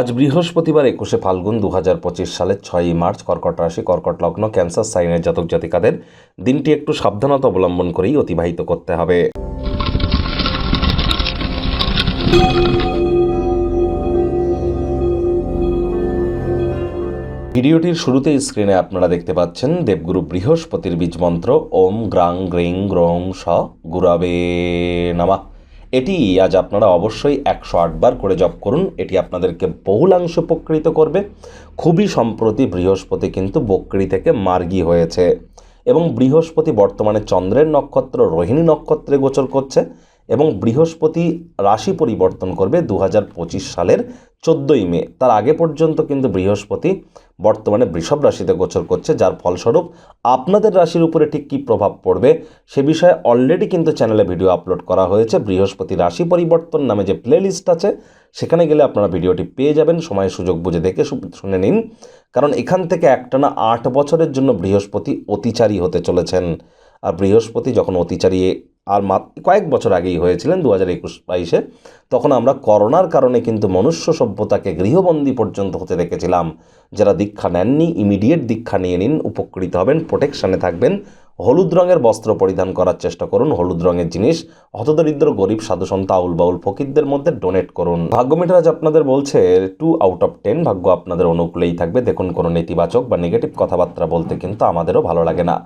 আজ বৃহস্পতিবার একুশে ফাল্গুন দু হাজার পঁচিশ সালের ছয়ই মার্চ কর্কট রাশি, কর্কট লগ্ন, ক্যান্সার, সাইনের জাতক জাতিকাদের দিনটি একটু সাবধানতা অবলম্বন করেই অতিবাহিত করতে হবে। ভিডিওটির শুরুতেই স্ক্রিনে আপনারা দেখতে পাচ্ছেন দেবগুরু বৃহস্পতির বীজ মন্ত্র, ওম গ্রাং গ্রিং গ্রং স গুরাবে নামা। এটি আজ আপনারা অবশ্যই একশো আটবার করে জপ করুন। এটি আপনাদেরকে বহুলাংশ উপকৃত করবে। খুবই সম্প্রতি বৃহস্পতি কিন্তু বকরি থেকে মার্গী হয়েছে এবং বৃহস্পতি বর্তমানে চন্দ্রের নক্ষত্র, রোহিণী নক্ষত্রে গোচর করছে। এবং বৃহস্পতি রাশি পরিবর্তন করবে দু সালের চোদ্দোই মে। তার আগে পর্যন্ত কিন্তু বৃহস্পতি বর্তমানে বৃষভ রাশিতে গোচর করছে, যার ফলস্বরূপ আপনাদের রাশির উপরে ঠিক কী প্রভাব পড়বে সে বিষয়ে অলরেডি কিন্তু চ্যানেলে ভিডিও আপলোড করা হয়েছে। বৃহস্পতি রাশি পরিবর্তন নামে যে প্লেলিস্ট আছে, সেখানে গেলে আপনারা ভিডিওটি পেয়ে যাবেন। সময় সুযোগ বুঝে দেখে শুনে নিন। কারণ এখান থেকে একটানা আট বছরের জন্য বৃহস্পতি অতিচারী হতে চলেছেন। আর বৃহস্পতি যখন অতিচারী আর কয়েক বছর আগেই হয়েছিলেন দু হাজার একুশ বাইশে। তখন আমরা করোনার কারণে কিন্তু মনুষ্য সভ্যতাকে গৃহবন্দী পর্যন্ত হতে দেখেছিলাম। যারা দীক্ষা নেননি ইমিডিয়েট দীক্ষা নিয়ে নিন, উপকৃত হবেন প্রোটেকশানে থাকবেন। হলুদ রঙের বস্ত্র পরিধান করার চেষ্টা করুন, হলুদ রঙের জিনিস হতদরিদ্র গরিব সাধুসন্ত আউল বাউল ফকিরদের মধ্যে ডোনেট করুন। ভাগ্য মিটার আজ আপনাদের বলছে টু আউট অফ টেন ভাগ্য আপনাদের অনুকূলেই থাকবে। দেখুন কোনো নেতিবাচক বা নেগেটিভ কথাবার্তা বলতে কিন্তু আমাদেরও ভালো লাগে না।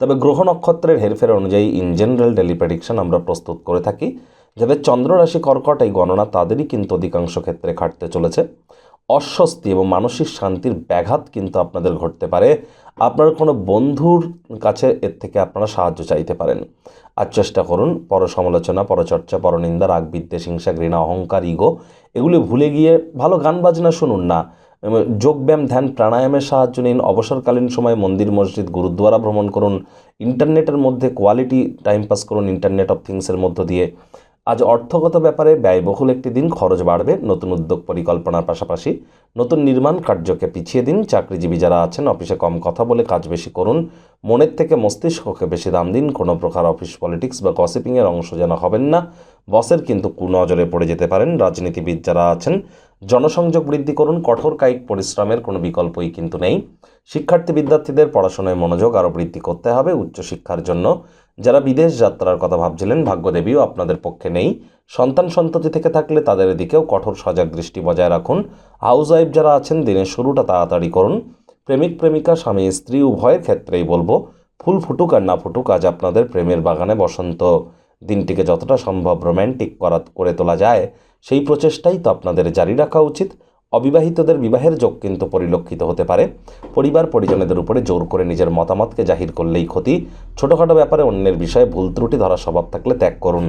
তবে গ্রহ নক্ষত্রের হেরফের অনুযায়ী ইন জেনারেল ডেলি প্রেডিকশন আমরা প্রস্তুত করে থাকি, যাদের চন্দ্ররাশি কর্কট এই গণনা তাদেরই কিন্তু অধিকাংশ ক্ষেত্রে খাটতে চলেছে। অস্বস্তি এবং মানসিক শান্তির ব্যাঘাত কিন্তু আপনাদের ঘটতে পারে। আপনার কোনো বন্ধুর কাছে এর থেকে আপনারা সাহায্য চাইতে পারেন। আর চেষ্টা করুন পর সমালোচনা পরচর্চা, পরনিন্দা রাগ বিদ্বেষ হিংসা, ঘৃণা, অহংকার, ইগো, এগুলি ভুলে গিয়ে ভালো গান বাজনা শুনুন না। যোগব্যায়াম, ধ্যান, প্রাণায়ামের সাহায্য নিন। অবসরকালীন সময়ে মন্দির, মসজিদ, গুরুদ্বারা ভ্রমণ করুন। ইন্টারনেটের মধ্যে কোয়ালিটি টাইম পাস করুন। ইন্টারনেট অফ থিংসের মধ্য দিয়ে। আজ অর্থগত ব্যাপারে ব্যয়বহুল একটি দিন, খরচ বাড়বে। নতুন উদ্যোগ পরিকল্পনার পাশাপাশি নতুন নির্মাণ কার্যকে পিছিয়ে দিন। চাকরিজীবী যারা আছেন অফিসে কম কথা বলে কাজ বেশি করুন। মনের থেকে মস্তিষ্ককে বেশি দাম দিন। কোনো প্রকার অফিস পলিটিক্স বা গসিপিংয়ের অংশ যেন হবেন না। বসের কিন্তু কুনজরে পড়ে যেতে পারেন। রাজনীতিবিদ যারা আছেন জনসংযোগ বৃদ্ধি করুন, কঠোর কায়িক পরিশ্রমের কোনো বিকল্পই কিন্তু নেই। শিক্ষার্থী বিদ্যার্থীদের পড়াশোনায় মনোযোগ আরও বৃদ্ধি করতে হবে উচ্চশিক্ষার জন্য। যারা বিদেশ যাত্রার কথা ভাবছিলেন, ভাগ্যদেবীও আপনাদের পক্ষে নেই। সন্তান সন্ততি থেকে থাকলে তাদের দিকেও কঠোর সজাগ দৃষ্টি বজায় রাখুন। হাউস ওয়াইফ যারা আছেন, দিনের শুরুটা তাড়াতাড়ি করুন। প্রেমিক, প্রেমিকা, স্বামী, স্ত্রী, উভয়ের ক্ষেত্রেই বলব, ফুল ফুটুক আর না ফুটুক আজ আপনাদের প্রেমের বাগানে বসন্ত। দিনটিকে যতটা সম্ভব রোম্যান্টিক করা, করে তোলা যায়। সেই প্রচেষ্টাই তো আপনাদের জারি রাখা উচিত। অবিবাহিতদের বিবাহের যোগ কিন্তু পরিলক্ষিত হতে পারে। পরিবার পরিজনেদের উপরে জোর করে নিজের মতামতকে জাহির করলেই ক্ষতি। ছোটোখাটো ব্যাপারে অন্যের বিষয়ে ভুল ত্রুটি ধরা স্বভাব থাকলে ত্যাগ করুন।